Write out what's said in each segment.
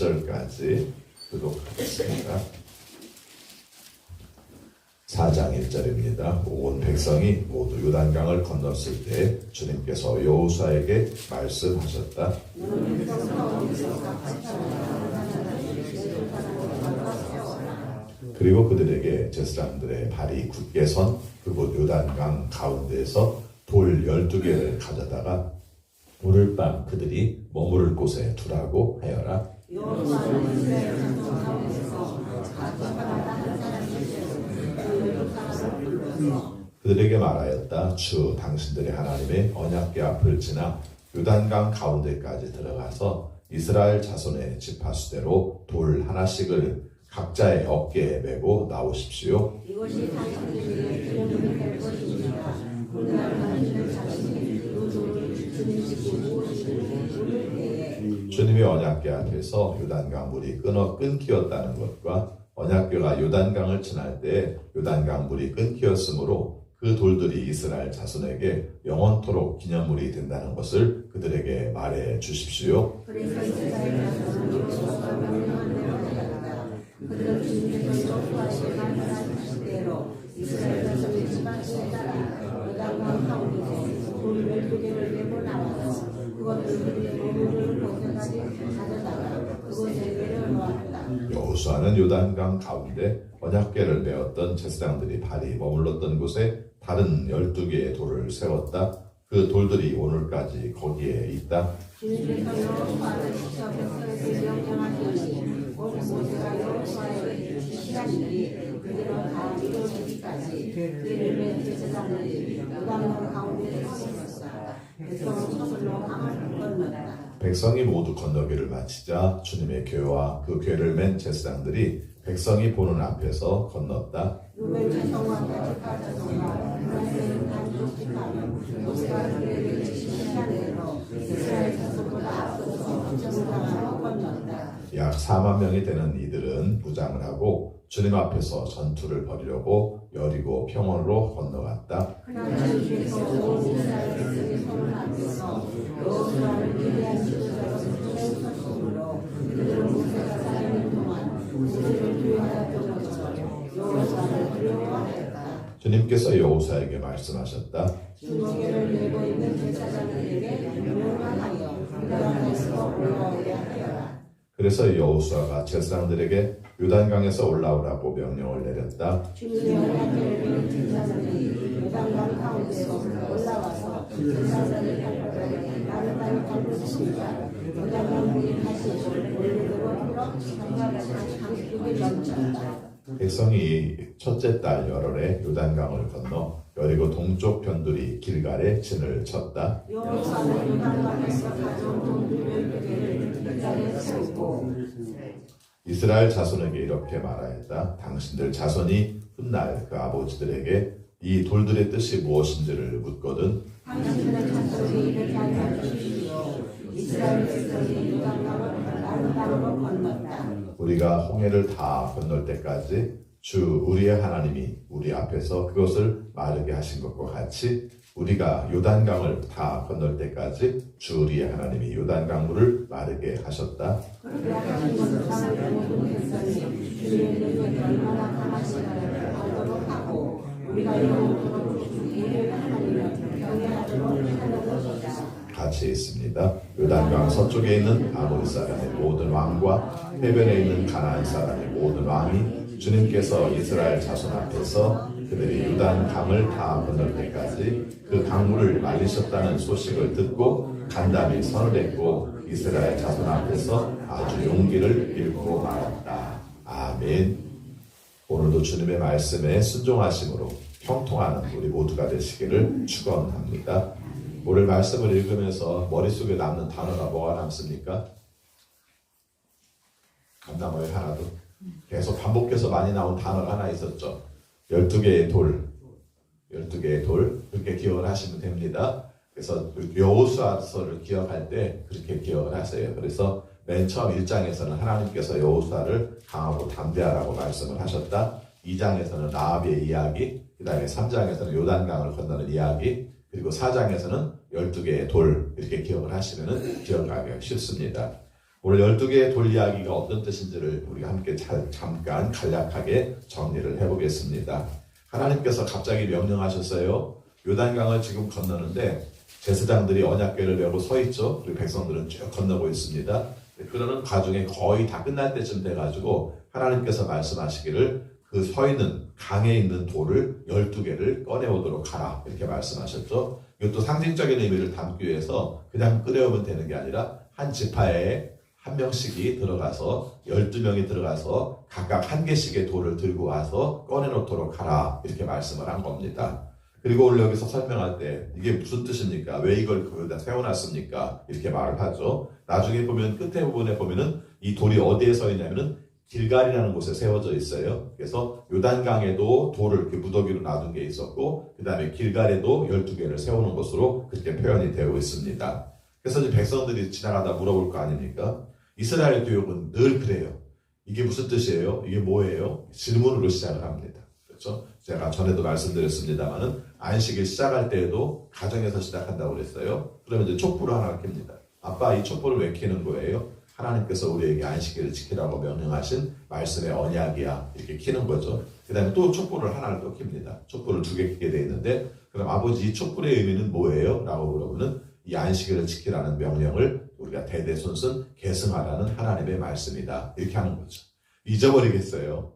1절까지 교독하겠습니다. 4장 1절입니다. 온 백성이 모두 요단강을 건넜을 때 주님께서 여호수아에게 말씀하셨다. 그리고 그들에게 제사장들의 발이 굳게 선 그곳 요단강 가운데에서 돌 열두 개를 가져다가 오늘 밤 그들이 머무를 곳에 두라고 하여라. 그들에게 말하였다. 주 당신들의 하나님의 언약궤 앞을 지나 요단강 가운데까지 들어가서 이스라엘 자손의 지파수대로 돌 하나씩을 각자의 어깨에 메고 나오십시오. 이것이 낼 것입니다. 주님의 언약궤 앞에서 요단강 물이 끊어 끊기었다는 것과 언약궤가 요단강을 지날 때 요단강 물이 끊기었으므로 그 돌들이 이스라엘 자손에게 영원토록 기념물이 된다는 것을 그들에게 말해 주십시오. 이스라엘 자손의 지파수에 따라 요단강 가운데서 돌 열두 개를 메고 나와서 여호수아는 요단강 가운데 언약궤를 메었던 제사장들이 발이 머물렀던 곳에 다른 열두 개의 돌을 세웠다. 그 돌들이 오늘까지 거기에 있다. 백성이 모두 건너기를 마치자 주님의 괴와 그 괴를 맨 제사장들이 백성이 보는 앞에서 건넜다. 약 4만 명이 되는 이들은 무장을 하고 주님 앞에서 전투를 벌이려고 여리고 평원으로 건너갔다. 주님께서 여호수아에게 말씀하셨다. 주먹이를 메고 있는 제사장들에게 하여라. 그래서 여호수아가 제사장들에게 요단강에서 올라오라고 명령을 내렸다. 백성이 첫째 달 열흘에 요단강을 건너 여리고 동쪽 편두리 길갈에 진을 쳤다. 이스라엘 자손에게 이렇게 말하였다. 당신들 자손이 훗날 그 아버지들에게 이 돌들의 뜻이 무엇인지를 묻거든. 우리가 홍해를 다 건널 때까지 주 우리의 하나님이 우리 앞에서 그것을 마르게 하신 것과 같이 우리가 요단강을 다 건널 때까지 주 우리의 하나님이 요단강 물을 마르게 하셨다. 같이 있습니다. 요단강 서쪽에 있는 아모리 사람의 모든 왕과 해변에 있는 가나안 사람의 모든 왕이 주님께서 이스라엘 자손 앞에서 그들이 요단 강을 다 건널 때까지 그 강물을 말리셨다는 소식을 듣고 간담이 선을 했고 이스라엘 자손 앞에서 아주 용기를 잃고 말았다. 아멘. 오늘도 주님의 말씀에 순종하심으로 형통하는 우리 모두가 되시기를 축원합니다. 오늘 말씀을 읽으면서 머릿속에 남는 단어가 뭐가 남습니까? 안 남아요 하나도. 계속 반복해서 많이 나온 단어가 하나 있었죠. 12개의 돌. 12개의 돌. 그렇게 기억을 하시면 됩니다. 그래서 여호수아서를 기억할 때 그렇게 기억을 하세요. 그래서 맨 처음 1장에서는 하나님께서 여호수아를 강하고 담대하라고 말씀을 하셨다. 2장에서는 라합의 이야기, 그 다음에 3장에서는 요단강을 건너는 이야기, 그리고 4장에서는 12개의 돌 이렇게 기억을 하시면 기억하기가 쉽습니다. 오늘 12개의 돌 이야기가 어떤 뜻인지를 우리가 함께 잘, 잠깐 간략하게 정리를 해보겠습니다. 하나님께서 갑자기 명령하셨어요. 요단강을 지금 건너는데 제사장들이 언약궤를 메고 서 있죠. 그리고 백성들은 쭉 건너고 있습니다. 그러는 과정에 거의 다 끝날 때쯤 돼가지고 하나님께서 말씀하시기를 그 서 있는 강에 있는 돌을 12개를 꺼내오도록 하라. 이렇게 말씀하셨죠. 이것도 상징적인 의미를 담기 위해서 그냥 꺼내오면 되는 게 아니라 한 지파에 한 명씩이 들어가서 12명이 들어가서 각각 한 개씩의 돌을 들고 와서 꺼내놓도록 하라. 이렇게 말씀을 한 겁니다. 그리고 오늘 여기서 설명할 때 이게 무슨 뜻입니까? 왜 이걸 거기다 세워놨습니까? 이렇게 말을 하죠. 나중에 보면 끝에 부분에 보면은 이 돌이 어디에 서 있냐면은 길갈이라는 곳에 세워져 있어요. 그래서 요단강에도 돌을 이렇게 무더기로 놔둔 게 있었고, 그 다음에 길갈에도 12개를 세우는 것으로 그렇게 표현이 되고 있습니다. 그래서 이제 백성들이 지나가다 물어볼 거 아닙니까? 이스라엘 교육은 늘 그래요. 이게 무슨 뜻이에요? 이게 뭐예요? 질문으로 시작을 합니다. 그렇죠? 제가 전에도 말씀드렸습니다만은 안식일 시작할 때에도 가정에서 시작한다고 그랬어요. 그러면 이제 촛불을 하나 켭니다. 아빠 이 촛불을 왜 켜는 거예요? 하나님께서 우리에게 안식일을 지키라고 명령하신 말씀의 언약이야. 이렇게 켜는 거죠. 그 다음에 또 촛불을 하나를 또 켭니다. 촛불을 두개 켜게 돼 있는데, 그럼 아버지 이 촛불의 의미는 뭐예요? 라고 물어보는 이 안식일을 지키라는 명령을 우리가 대대손손 계승하라는 하나님의 말씀이다. 이렇게 하는 거죠. 잊어버리겠어요.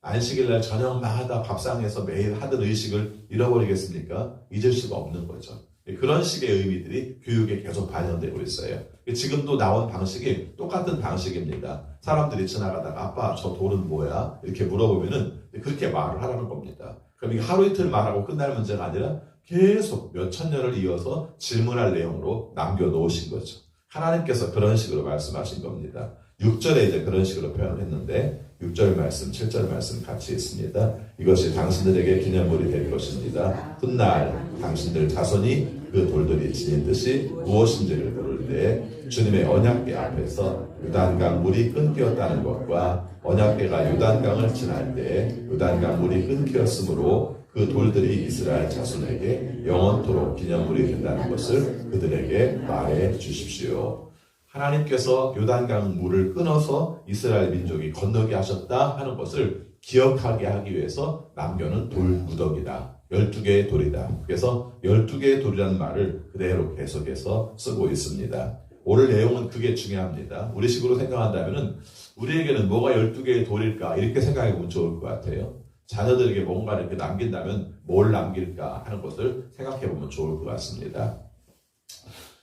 안식일날 저녁마다 밥상에서 매일 하던 의식을 잃어버리겠습니까? 잊을 수가 없는 거죠. 그런 식의 의미들이 교육에 계속 반영되고 있어요. 지금도 나온 방식이 똑같은 방식입니다. 사람들이 지나가다가 아빠 저 돌은 뭐야? 이렇게 물어보면은 그렇게 말을 하라는 겁니다. 그럼 이게 하루 이틀 말하고 끝날 문제가 아니라 계속 몇 천 년을 이어서 질문할 내용으로 남겨놓으신 거죠. 하나님께서 그런 식으로 말씀하신 겁니다. 6절에 이제 그런 식으로 표현을 했는데 6절 말씀, 7절 말씀 같이 있습니다. 이것이 당신들에게 기념물이 될 것입니다. 훗날 당신들 자손이 그 돌들이 지닌 듯이 무엇인지를 모를 때 주님의 언약궤 앞에서 유단강 물이 끊겼다는 것과 언약궤가 유단강을 지날 때 유단강 물이 끊겼으므로 그 돌들이 이스라엘 자손에게 영원토록 기념물이 된다는 것을 그들에게 말해 주십시오. 하나님께서 요단강 물을 끊어서 이스라엘 민족이 건너게 하셨다 하는 것을 기억하게 하기 위해서 남겨놓은 돌 무더기다. 12개의 돌이다. 그래서 12개의 돌이라는 말을 그대로 계속해서 쓰고 있습니다. 오늘 내용은 그게 중요합니다. 우리 식으로 생각한다면 우리에게는 뭐가 12개의 돌일까 이렇게 생각해 보면 좋을 것 같아요. 자녀들에게 뭔가 이렇게 남긴다면 뭘 남길까 하는 것을 생각해 보면 좋을 것 같습니다.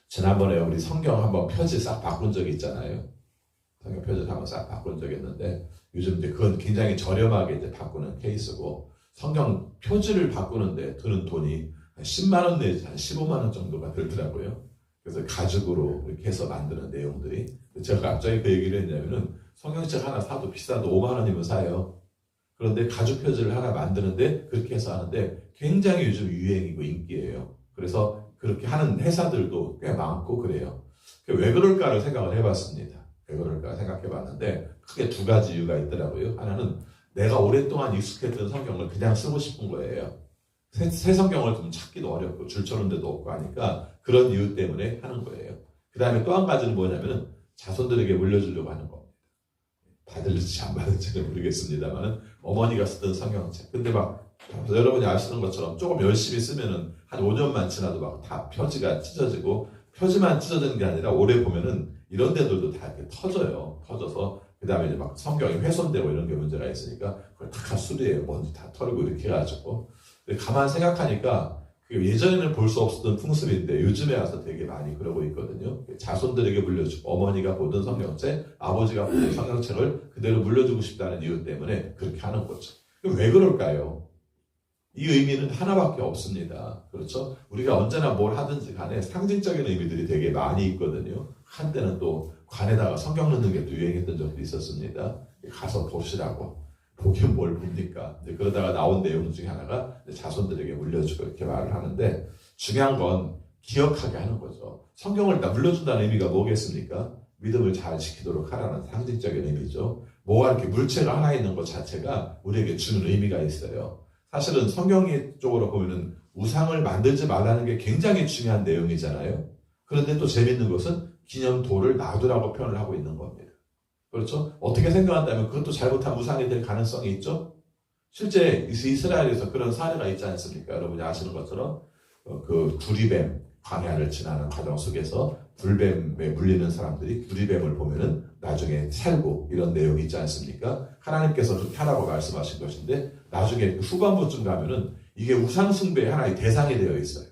지난번에 우리 성경 한번 표지 싹 바꾼 적이 있잖아요. 성경 표지 한번 싹 바꾼 적이 있는데 요즘 이제 그건 굉장히 저렴하게 이제 바꾸는 케이스고 성경 표지를 바꾸는데 드는 돈이 한 10만 원 내지 한 15만 원 정도가 들더라고요. 그래서 가죽으로 이렇게 해서 만드는 내용들이 제가 갑자기 그 얘기를 했냐면은 성경책 하나 사도 비싸도 5만 원이면 사요. 그런데 가죽 표지를 하나 만드는데 그렇게 해서 하는데 굉장히 요즘 유행이고 인기예요. 그래서 그렇게 하는 회사들도 꽤 많고 그래요. 왜 그럴까를 생각을 해봤습니다. 왜 그럴까 생각해봤는데 크게 두 가지 이유가 있더라고요. 하나는 내가 오랫동안 익숙했던 성경을 그냥 쓰고 싶은 거예요. 새, 새 성경을 좀 찾기도 어렵고 줄쳐놓은 데도 없고 하니까 그런 이유 때문에 하는 거예요. 그 다음에 또 한 가지는 뭐냐면은 자손들에게 물려주려고 하는 겁니다. 받을지 안 받을지는 모르겠습니다만 어머니가 쓰던 성경책. 근데 막 여러분이 아시는 것처럼 조금 열심히 쓰면은 한 5년만 지나도 막 다 표지가 찢어지고 표지만 찢어지는 게 아니라 오래 보면은 이런 데들도 다 이렇게 터져요. 터져서 그 다음에 이제 막 성경이 훼손되고 이런 게 문제가 있으니까 그걸 다 수리해요. 먼지 다 털고 이렇게 해가지고. 가만 생각하니까 그 예전에는 볼 수 없었던 풍습인데 요즘에 와서 되게 많이 그러고 있거든요. 자손들에게 물려주고 어머니가 보던 성경책, 아버지가 보던 성경책을 그대로 물려주고 싶다는 이유 때문에 그렇게 하는 거죠. 왜 그럴까요? 이 의미는 하나밖에 없습니다. 그렇죠? 우리가 언제나 뭘 하든지 간에 상징적인 의미들이 되게 많이 있거든요. 한때는 또 관에다가 성경 넣는 게 또 유행했던 적도 있었습니다. 가서 보시라고. 보긴 뭘 봅니까? 그러다가 나온 내용 중에 하나가 자손들에게 물려주고 이렇게 말을 하는데 중요한 건 기억하게 하는 거죠. 성경을 다 물려준다는 의미가 뭐겠습니까? 믿음을 잘 지키도록 하라는 상징적인 의미죠. 뭐가 이렇게 물체가 하나 있는 것 자체가 우리에게 주는 의미가 있어요. 사실은 성경의 쪽으로 보면은 우상을 만들지 말라는 게 굉장히 중요한 내용이잖아요. 그런데 또 재밌는 것은 기념도를 놔두라고 표현을 하고 있는 겁니다. 그렇죠? 어떻게 생각한다면 그것도 잘못한 우상이 될 가능성이 있죠? 실제 이스라엘에서 그런 사례가 있지 않습니까? 여러분이 아시는 것처럼 어, 그 두리뱀 광야를 지나는 과정 속에서 불뱀에 물리는 사람들이 두리뱀을 보면은 나중에 살고 이런 내용이 있지 않습니까? 하나님께서 그렇게 하라고 말씀하신 것인데 나중에 그 후반부쯤 가면은 이게 우상숭배의 하나의 대상이 되어 있어요.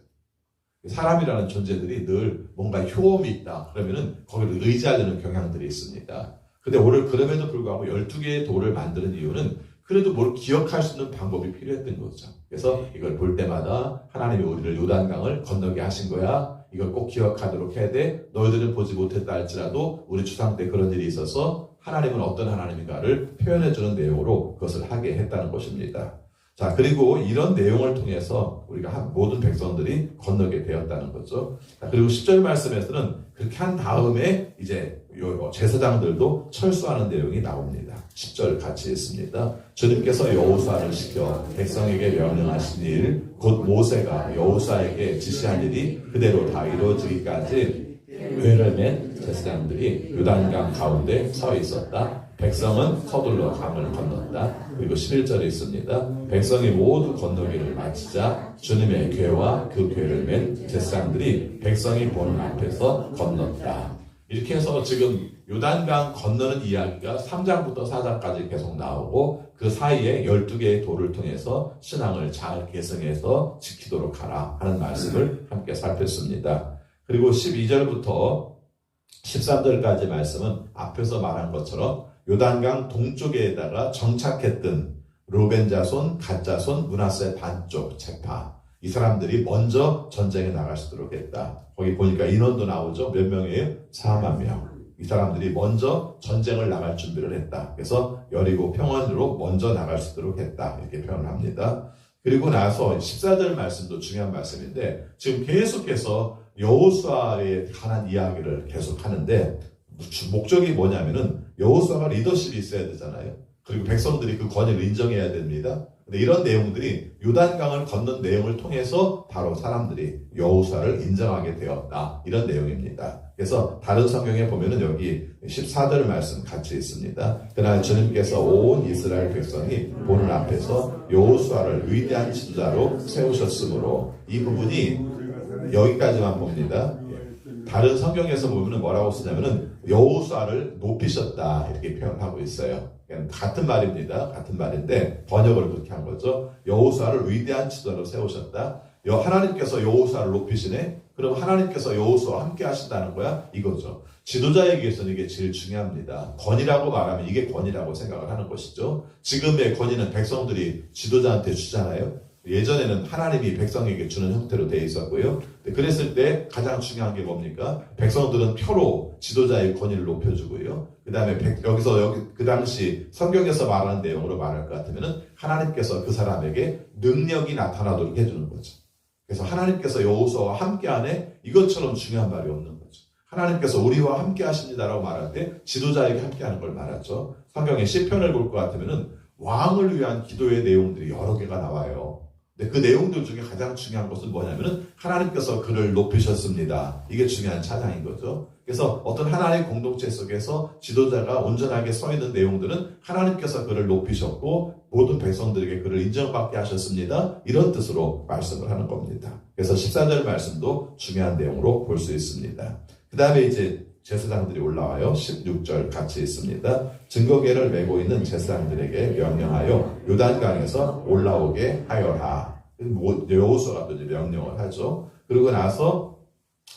사람이라는 존재들이 늘 뭔가 효험이 있다. 그러면은 거기를 의지하려는 경향들이 있습니다. 근데 오늘 그럼에도 불구하고 12개의 돌을 만드는 이유는 그래도 뭘 기억할 수 있는 방법이 필요했던 거죠. 그래서 이걸 볼 때마다 하나님이 우리를 요단강을 건너게 하신 거야. 이걸 꼭 기억하도록 해야 돼. 너희들은 보지 못했다 할지라도 우리 추상 때 그런 일이 있어서 하나님은 어떤 하나님인가를 표현해주는 내용으로 그것을 하게 했다는 것입니다. 자, 그리고 이런 내용을 통해서 우리가 한 모든 백성들이 건너게 되었다는 거죠. 자, 그리고 10절 말씀에서는 그렇게 한 다음에 이제 요 제사장들도 철수하는 내용이 나옵니다. 10절 같이 읽습니다. 주님께서 여호수아를 시켜 백성에게 명령하신 일, 곧 모세가 여호수아에게 지시한 일이 그대로 다 이루어지기까지 맨 제사장들이 요단강 가운데 서 있었다. 백성은 서둘러 강을 건넜다. 그리고 11절에 있습니다. 백성이 모두 건너기를 마치자 주님의 괴와 그 괴를 맨 제사장들이 백성이 보는 앞에서 건넜다. 이렇게 해서 지금 요단강 건너는 이야기가 3장부터 4장까지 계속 나오고 그 사이에 12개의 돌을 통해서 신앙을 잘 계승해서 지키도록 하라 하는 말씀을 함께 살폈습니다. 그리고 12절부터 13절까지 말씀은 앞에서 말한 것처럼 요단강 동쪽에다가 정착했던 로벤 자손, 갓 자손, 문하세 반쪽 책파 이 사람들이 먼저 전쟁에 나갈 수 있도록 했다. 거기 보니까 인원도 나오죠. 몇 명이에요? 4만 명. 이 사람들이 먼저 전쟁을 나갈 준비를 했다. 그래서 여리고 평원으로 먼저 나갈 수 있도록 했다. 이렇게 표현을 합니다. 그리고 나서 14절 말씀도 중요한 말씀인데 지금 계속해서 여호수아에 관한 이야기를 계속 하는데 주- 목적이 뭐냐면은 여호수아가 리더십이 있어야 되잖아요. 그리고 백성들이 그 권위를 인정해야 됩니다. 근데 이런 내용들이 요단강을 건넌 내용을 통해서 바로 사람들이 여호수아를 인정하게 되었다. 이런 내용입니다. 그래서 다른 성경에 보면은 여기 14절 말씀 같이 있습니다. 그날 주님께서 온 이스라엘 백성이 보는 앞에서 여호수아를 위대한 지도자로 세우셨으므로 이 부분이 여기까지만 봅니다. 다른 성경에서 보면은 뭐라고 쓰냐면은 여호수아를 높이셨다 이렇게 표현하고 있어요. 같은 말입니다. 같은 말인데 번역을 그렇게 한 거죠. 여호수아를 위대한 지도자로 세우셨다. 여 하나님께서 여호수아를 높이시네. 그럼 하나님께서 여호수아와 함께 하신다는 거야? 이거죠. 지도자에게서는 이게 제일 중요합니다. 권위라고 말하면 이게 권위라고 생각을 하는 것이죠. 지금의 권위는 백성들이 지도자한테 주잖아요. 예전에는 하나님이 백성에게 주는 형태로 되어 있었고요. 그랬을 때 가장 중요한 게 뭡니까? 백성들은 표로 지도자의 권위를 높여주고요. 그 다음에 여기서 여기 그 당시 성경에서 말하는 내용으로 말할 것 같으면은 하나님께서 그 사람에게 능력이 나타나도록 해주는 거죠. 그래서 하나님께서 여호수아와 함께하네 이것처럼 중요한 말이 없는 거죠. 하나님께서 우리와 함께 하십니다라고 말할 때 지도자에게 함께하는 걸 말하죠. 성경의 시편을 볼 것 같으면은 왕을 위한 기도의 내용들이 여러 개가 나와요. 근데 그 내용들 중에 가장 중요한 것은 뭐냐면은 하나님께서 그를 높이셨습니다. 이게 중요한 찬양인 거죠. 그래서 어떤 하나의 공동체 속에서 지도자가 온전하게 서 있는 내용들은 하나님께서 그를 높이셨고 모든 백성들에게 그를 인정받게 하셨습니다. 이런 뜻으로 말씀을 하는 겁니다. 그래서 14절 말씀도 중요한 내용으로 볼 수 있습니다. 그 다음에 이제 제사장들이 올라와요. 16절 같이 있습니다. 증거계를 메고 있는 제사장들에게 명령하여 요단강에서 올라오게 하여라. 뭐, 여호수아가 또 명령을 하죠. 그러고 나서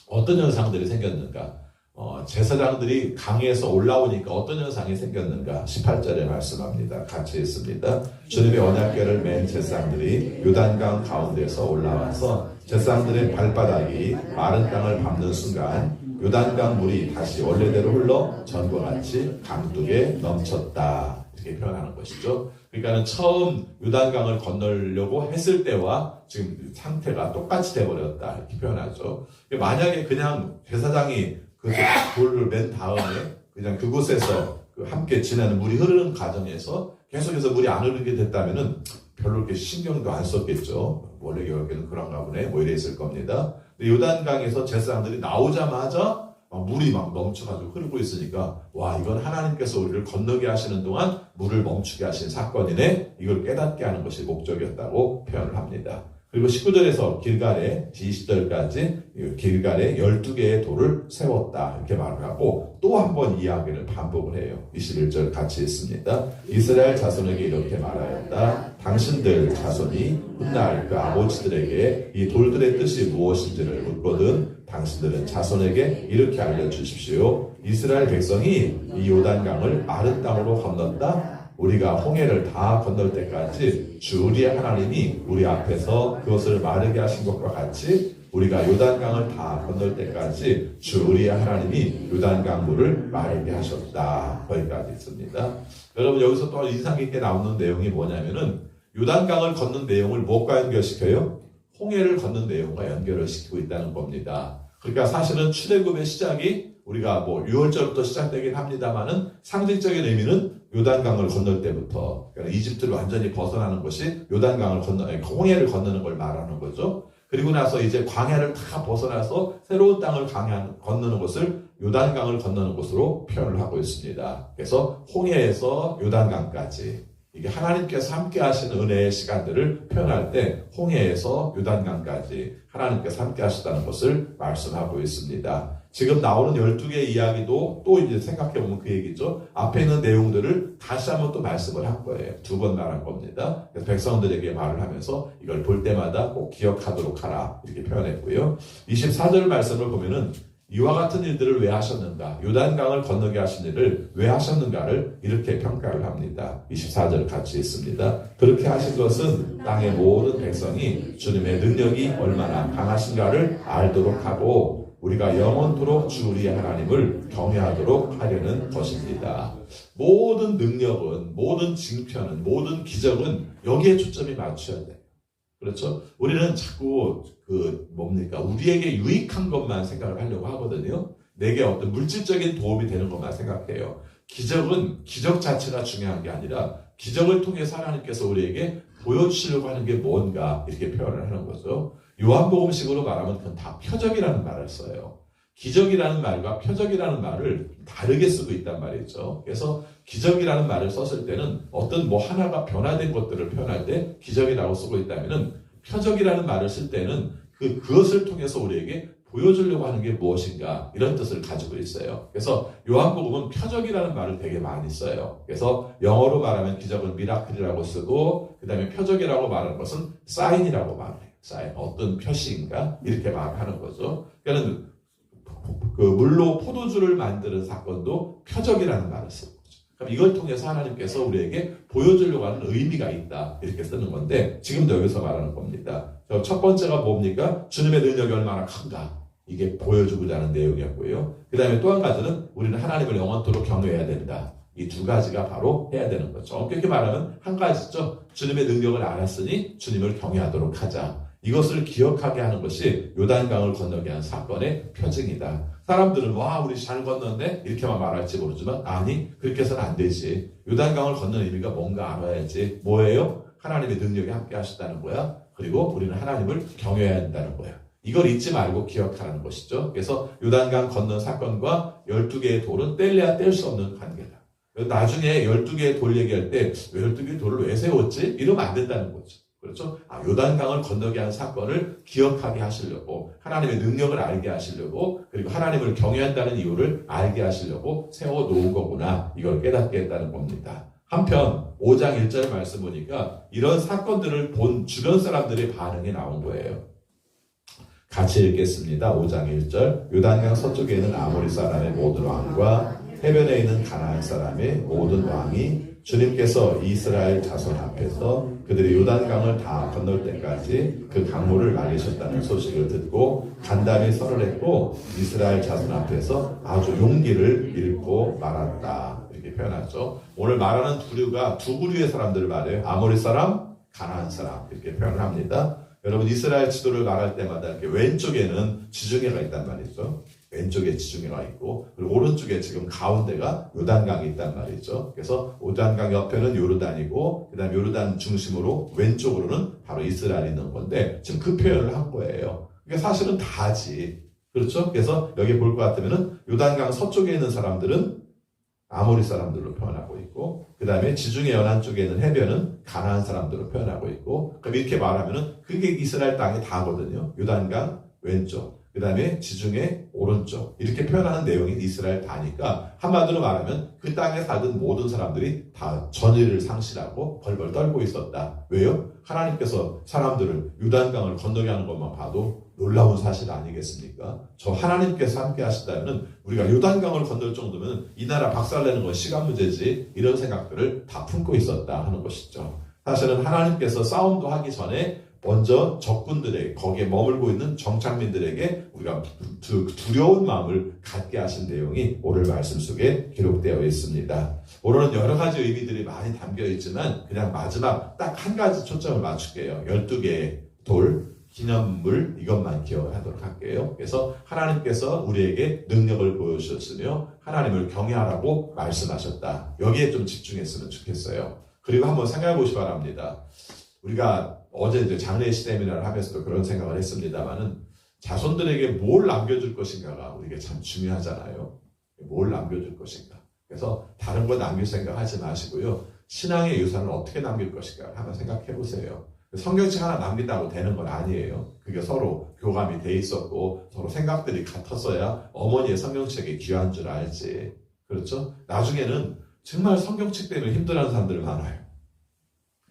어떤 현상들이 생겼는가? 어, 제사장들이 강에서 올라오니까 어떤 현상이 생겼는가? 18절에 말씀합니다. 같이 있습니다. 주님의 언약궤를 맨 제사장들이 요단강 가운데서 올라와서 제사장들의 발바닥이 마른 땅을 밟는 순간 요단강 물이 다시 원래대로 흘러 전과 같이 강둑에 넘쳤다. 이렇게 표현하는 것이죠. 그러니까는 처음 요단강을 건너려고 했을 때와 지금 상태가 똑같이 돼버렸다. 이렇게 표현하죠. 만약에 그냥 제사장이 그 돌을 맨 다음에 그냥 그곳에서 그 함께 지내는 물이 흐르는 과정에서 계속해서 물이 안 흐르게 됐다면은 별로 그렇게 신경도 안 썼겠죠. 원래 여기는 그런가 보네. 뭐 이래 있을 겁니다. 요단강에서 제사장들이 나오자마자 막 물이 막 넘쳐가지고 흐르고 있으니까 와 이건 하나님께서 우리를 건너게 하시는 동안 물을 멈추게 하신 사건이네. 이걸 깨닫게 하는 것이 목적이었다고 표현을 합니다. 그리고 19절에서 길갈에 20절까지 길갈에 12개의 돌을 세웠다 이렇게 말을 하고 또 한 번 이야기를 반복을 해요. 21절 같이 있습니다. 이스라엘 자손에게 이렇게 말하였다. 당신들 자손이 훗날 그 아버지들에게 이 돌들의 뜻이 무엇인지를 묻거든 당신들은 자손에게 이렇게 알려주십시오. 이스라엘 백성이 이 요단강을 마른 땅으로 건넜다. 우리가 홍해를 다 건널 때까지 주 우리의 하나님이 우리 앞에서 그것을 마르게 하신 것과 같이 우리가 요단강을 다 건널 때까지 주 우리의 하나님이 요단강 물을 마르게 하셨다. 거기까지 있습니다. 여러분 여기서 또 인상 깊게 나오는 내용이 뭐냐면은 요단강을 걷는 내용을 무엇과 연결시켜요? 홍해를 걷는 내용과 연결을 시키고 있다는 겁니다. 그러니까 사실은 출애굽의 시작이 우리가 뭐 6월절부터 시작되긴 합니다만은 상징적인 의미는 요단강을 건널 때부터 그러니까 이집트를 완전히 벗어나는 것이 요단강을 건너 홍해를 건너는 걸 말하는 거죠. 그리고 나서 이제 광야를 다 벗어나서 새로운 땅을 강야, 건너는 것을 요단강을 건너는 것으로 표현을 하고 있습니다. 그래서 홍해에서 요단강까지 이게 하나님께서 함께 하시는 은혜의 시간들을 표현할 때 홍해에서 요단강까지 하나님께서 함께 하시다는 것을 말씀하고 있습니다. 지금 나오는 12개의 이야기도 또 이제 생각해 보면 그 얘기죠. 앞에 있는 내용들을 다시 한번 또 말씀을 한 거예요. 두 번 말한 겁니다. 그래서 백성들에게 말을 하면서 이걸 볼 때마다 꼭 기억하도록 하라. 이렇게 표현했고요. 24절 말씀을 보면은 이와 같은 일들을 왜 하셨는가? 요단강을 건너게 하신 일을 왜 하셨는가를 이렇게 평가를 합니다. 24절 같이 있습니다. 그렇게 하신 것은 땅의 모든 백성이 주님의 능력이 얼마나 강하신가를 알도록 하고 우리가 영원토록 주 우리의 하나님을 경외하도록 하려는 것입니다. 모든 능력은, 모든 징표는, 모든 기적은 여기에 초점이 맞춰야 돼요. 그렇죠? 우리는 자꾸 그 뭡니까? 우리에게 유익한 것만 생각을 하려고 하거든요. 내게 어떤 물질적인 도움이 되는 것만 생각해요. 기적은 기적 자체가 중요한 게 아니라 기적을 통해서 하나님께서 우리에게 보여주시려고 하는 게 뭔가 이렇게 표현을 하는 거죠. 요한복음식으로 말하면 그건 다 표적이라는 말을 써요. 기적이라는 말과 표적이라는 말을 다르게 쓰고 있단 말이죠. 그래서 기적이라는 말을 썼을 때는 어떤 뭐 하나가 변화된 것들을 표현할 때 기적이라고 쓰고 있다면은 표적이라는 말을 쓸 때는 그 그것을 통해서 우리에게 보여주려고 하는 게 무엇인가 이런 뜻을 가지고 있어요. 그래서 요한복음은 표적이라는 말을 되게 많이 써요. 그래서 영어로 말하면 기적은 미라클이라고 쓰고 그다음에 표적이라고 말하는 것은 사인이라고 말해요. 사인 어떤 표시인가 이렇게 말하는 거죠. 그러니까 그 물로 포도주를 만드는 사건도 표적이라는 말을 쓰는 거죠. 그럼 이걸 통해서 하나님께서 우리에게 보여주려고 하는 의미가 있다 이렇게 쓰는 건데 지금도 여기서 말하는 겁니다. 저첫 번째가 뭡니까? 주님의 능력이 얼마나 큰가 이게 보여주고자 하는 내용이었고요. 그 다음에 또 한 가지는 우리는 하나님을 영원토록 경외해야 된다. 이 두 가지가 바로 해야 되는 거죠. 엄격히 말하면 한 가지죠. 주님의 능력을 알았으니 주님을 경외하도록 하자. 이것을 기억하게 하는 것이 요단강을 건너게 한 사건의 표징이다. 사람들은 와 우리 잘 건넜네 이렇게만 말할지 모르지만 아니 그렇게 해서는 안 되지. 요단강을 건너는 의미가 뭔가 알아야지. 뭐예요? 하나님의 능력이 함께 하셨다는 거야. 그리고 우리는 하나님을 경외해야 한다는 거야. 이걸 잊지 말고 기억하라는 것이죠. 그래서 요단강 건넌 사건과 12개의 돌은 뗄래야 뗄 수 없는 관계다. 나중에 12개의 돌 얘기할 때 12개의 돌을 왜 세웠지? 이러면 안 된다는 거죠. 그렇죠? 아, 요단강을 건너게 한 사건을 기억하게 하시려고 하나님의 능력을 알게 하시려고 그리고 하나님을 경외한다는 이유를 알게 하시려고 세워 놓은 거구나. 이걸 깨닫게 했다는 겁니다. 한편 5장 1절 말씀 보니까 이런 사건들을 본 주변 사람들의 반응이 나온 거예요. 같이 읽겠습니다. 5장 1절 요단강 서쪽에 있는 아모리 사람의 모든 왕과 해변에 있는 가나안 사람의 모든 왕이 주님께서 이스라엘 자손 앞에서 그들이 요단강을 다 건널 때까지 그 강물을 날리셨다는 소식을 듣고 간담히 설을 했고 이스라엘 자손 앞에서 아주 용기를 잃고 말았다 이렇게 표현하죠. 오늘 말하는 부류가 두 부류의 사람들을 말해요. 아모리 사람, 가나안 사람 이렇게 표현을 합니다. 여러분 이스라엘 지도를 말할 때마다 이렇게 왼쪽에는 지중해가 있단 말이죠. 왼쪽에 지중해가 있고 그리고 오른쪽에 지금 가운데가 요단강이 있단 말이죠. 그래서 요단강 옆에는 요르단이고 그다음 요르단 중심으로 왼쪽으로는 바로 이스라엘이 있는 건데 지금 그 표현을 한 거예요. 그러니까 사실은 다지. 그렇죠? 그래서 여기 볼 것 같으면은 요단강 서쪽에 있는 사람들은 아모리 사람들로 표현하고 있고 그 다음에 지중해 연안 쪽에 있는 해변은 가나안 사람들로 표현하고 있고 그럼 이렇게 말하면은 그게 이스라엘 땅이 다거든요. 요단강 왼쪽 그 다음에 지중해 오른쪽 이렇게 표현하는 내용이 이스라엘 다니까 한마디로 말하면 그 땅에 살던 모든 사람들이 다 전의를 상실하고 벌벌 떨고 있었다. 왜요? 하나님께서 사람들을 유단강을 건너게 하는 것만 봐도 놀라운 사실 아니겠습니까? 저 하나님께서 함께 하시다면 우리가 요단강을 건널 정도면 이 나라 박살내는 건 시간 문제지 이런 생각들을 다 품고 있었다 하는 것이죠. 사실은 하나님께서 싸움도 하기 전에 먼저 적군들에게 거기에 머물고 있는 정착민들에게 우리가 두, 두려운 마음을 갖게 하신 내용이 오늘 말씀 속에 기록되어 있습니다. 오늘은 여러 가지 의미들이 많이 담겨 있지만 그냥 마지막 딱 한 가지 초점을 맞출게요. 12개의 돌 기념물 이것만 기억하도록 할게요. 그래서 하나님께서 우리에게 능력을 보여주셨으며 하나님을 경외하라고 말씀하셨다. 여기에 좀 집중했으면 좋겠어요. 그리고 한번 생각해 보시 기 바랍니다. 우리가 어제 이제 장례 시대미나를 하면서도 그런 생각을 했습니다만은 자손들에게 뭘 남겨줄 것인가가 우리에게 참 중요하잖아요. 뭘 남겨줄 것인가. 그래서 다른 거 남길 생각하지 마시고요. 신앙의 유산을 어떻게 남길 것인가 한번 생각해 보세요. 성경책 하나 남긴다고 되는 건 아니에요. 그게 서로 교감이 돼 있었고 서로 생각들이 같았어야 어머니의 성경책이 귀한 줄 알지. 그렇죠? 나중에는 정말 성경책 때문에 힘들어하는 사람들 많아요.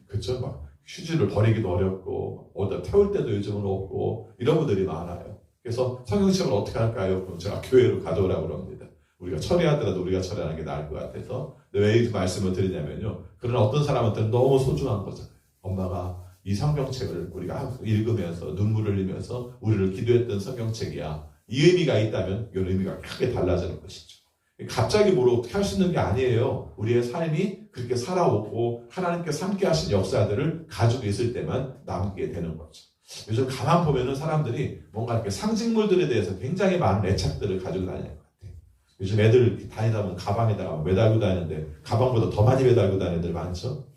그렇죠? 막 휴지를 버리기도 어렵고 어디다 태울 때도 요즘은 없고 이런 분들이 많아요. 그래서 성경책을 어떻게 할까요? 그럼 제가 교회로 가져오라고 그럽니다. 우리가 처리하더라도 우리가 처리하는 게 나을 것 같아서. 왜 이 말씀을 드리냐면요. 그런 어떤 사람한테는 너무 소중한 거잖아요. 엄마가 이 성경책을 우리가 읽으면서 눈물을 흘리면서 우리를 기도했던 성경책이야. 이 의미가 있다면 이 의미가 크게 달라지는 것이죠. 갑자기 뭘 어떻게 할 수 있는 게 아니에요. 우리의 삶이 그렇게 살아오고 하나님께서 함께 하신 역사들을 가지고 있을 때만 남게 되는 거죠. 요즘 가만 보면은 사람들이 뭔가 이렇게 상징물들에 대해서 굉장히 많은 애착들을 가지고 다니는 것 같아요. 요즘 애들 다니다 보면 가방에다가 매달고 다니는데 가방보다 더 많이 매달고 다니는 애들 많죠.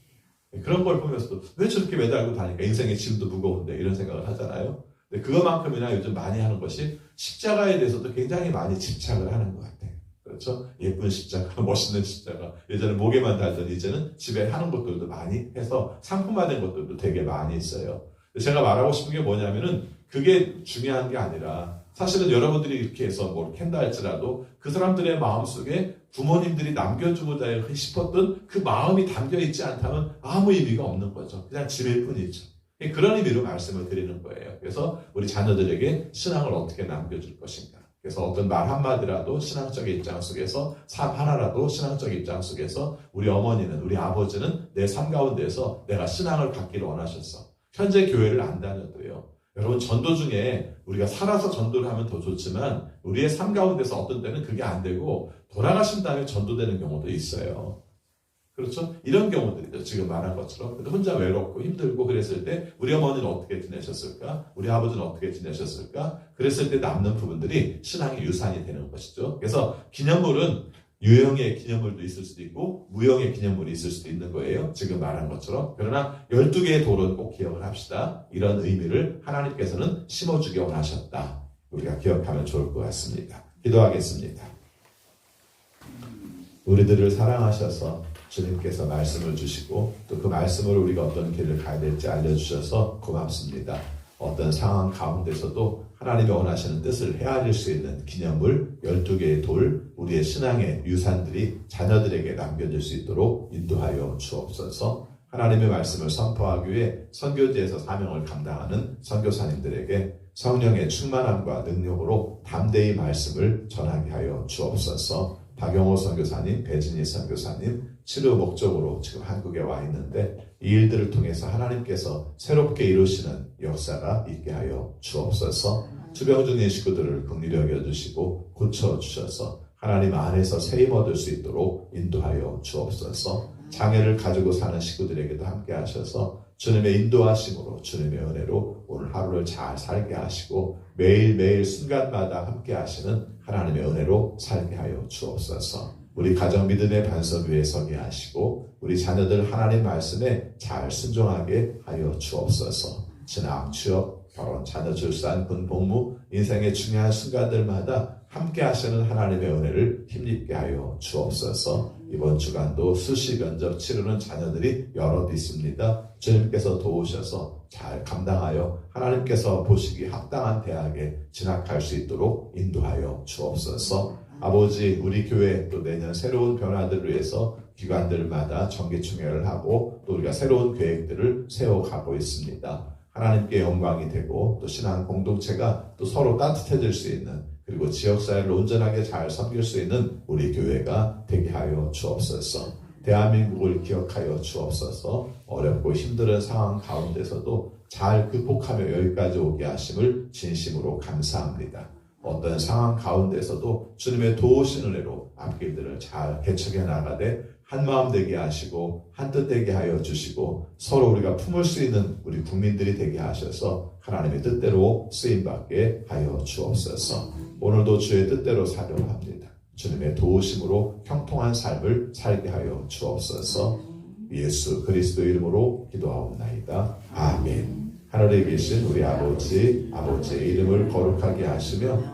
그런 걸 보면서도 왜 저렇게 매달고 다니까 인생의 짐도 무거운데 이런 생각을 하잖아요. 근데 그것만큼이나 요즘 많이 하는 것이 십자가에 대해서도 굉장히 많이 집착을 하는 것 같아요. 그렇죠? 예쁜 십자가, 멋있는 십자가. 예전에 목에만 달던 이제는 집에 하는 것들도 많이 해서 상품화된 것들도 되게 많이 있어요. 제가 말하고 싶은 게 뭐냐면은 그게 중요한 게 아니라 사실은 여러분들이 이렇게 해서 뭘 캔다 할지라도 그 사람들의 마음 속에 부모님들이 남겨주고자 싶었던 그 마음이 담겨 있지 않다면 아무 의미가 없는 거죠. 그냥 집일 뿐이죠. 그런 의미로 말씀을 드리는 거예요. 그래서 우리 자녀들에게 신앙을 어떻게 남겨줄 것인가. 그래서 어떤 말 한마디라도 신앙적 입장 속에서 삶 하나라도 신앙적 입장 속에서 우리 어머니는 우리 아버지는 내 삶 가운데서 내가 신앙을 갖기를 원하셨어. 현재 교회를 안 다녀도요. 여러분 전도 중에 우리가 살아서 전도를 하면 더 좋지만 우리의 삶 가운데서 어떤 때는 그게 안 되고 돌아가신 다음에 전도되는 경우도 있어요. 그렇죠? 이런 경우들이죠. 지금 말한 것처럼. 혼자 외롭고 힘들고 그랬을 때 우리 어머니는 어떻게 지내셨을까? 우리 아버지는 어떻게 지내셨을까? 그랬을 때 남는 부분들이 신앙의 유산이 되는 것이죠. 그래서 기념물은 유형의 기념물도 있을 수도 있고 무형의 기념물이 있을 수도 있는 거예요. 지금 말한 것처럼. 그러나 12개의 돌은 꼭 기억을 합시다. 이런 의미를 하나님께서는 심어주기 원하셨다. 우리가 기억하면 좋을 것 같습니다. 기도하겠습니다. 우리들을 사랑하셔서 주님께서 말씀을 주시고 또 그 말씀을 우리가 어떤 길을 가야 될지 알려주셔서 고맙습니다. 어떤 상황 가운데서도 하나님이 원하시는 뜻을 헤아릴 수 있는 기념물 12개의 돌, 우리의 신앙의 유산들이 자녀들에게 남겨질 수 있도록 인도하여 주옵소서 하나님의 말씀을 선포하기 위해 선교지에서 사명을 감당하는 선교사님들에게 성령의 충만함과 능력으로 담대히 말씀을 전하게 하여 주옵소서 박영호 선교사님, 배진희 선교사님, 치료 목적으로 지금 한국에 와 있는데 이 일들을 통해서 하나님께서 새롭게 이루시는 역사가 있게 하여 주옵소서. 주병 중인 식구들을 긍휼히 여겨주시고 고쳐주셔서 하나님 안에서 세임 얻을 수 있도록 인도하여 주옵소서. 장애를 가지고 사는 식구들에게도 함께 하셔서 주님의 인도하심으로 주님의 은혜로 오늘 하루를 잘 살게 하시고 매일매일 순간마다 함께 하시는 하나님의 은혜로 살게 하여 주옵소서. 우리 가정 믿음의 반석 위에 서게 하시고 우리 자녀들 하나님 말씀에 잘 순종하게 하여 주옵소서. 진학, 취업, 결혼, 자녀 출산, 군 복무, 인생의 중요한 순간들마다 함께 하시는 하나님의 은혜를 힘입게 하여 주옵소서. 이번 주간도 수시 면접 치르는 자녀들이 여럿 있습니다. 주님께서 도우셔서 잘 감당하여 하나님께서 보시기 합당한 대학에 진학할 수 있도록 인도하여 주옵소서. 아버지, 우리 교회 또 내년 새로운 변화들을 위해서 기관들마다 정기총회를 하고 또 우리가 새로운 계획들을 세워가고 있습니다. 하나님께 영광이 되고 또 신앙 공동체가 또 서로 따뜻해질 수 있는 그리고 지역사회를 온전하게 잘 섬길 수 있는 우리 교회가 되게 하여 주옵소서. 대한민국을 기억하여 주옵소서. 어렵고 힘든 상황 가운데서도 잘 극복하며 여기까지 오게 하심을 진심으로 감사합니다. 어떤 상황 가운데서도 주님의 도우신 은혜로 앞길들을 잘 개척해 나가되 한마음 되게 하시고 한뜻 되게 하여 주시고 서로 우리가 품을 수 있는 우리 국민들이 되게 하셔서 하나님의 뜻대로 쓰임받게 하여 주옵소서 오늘도 주의 뜻대로 살려 합니다. 주님의 도우심으로 형통한 삶을 살게 하여 주옵소서 예수 그리스도 이름으로 기도하옵나이다. 아멘 하늘에 계신 우리 아버지 아버지의 이름을 거룩하게 하시며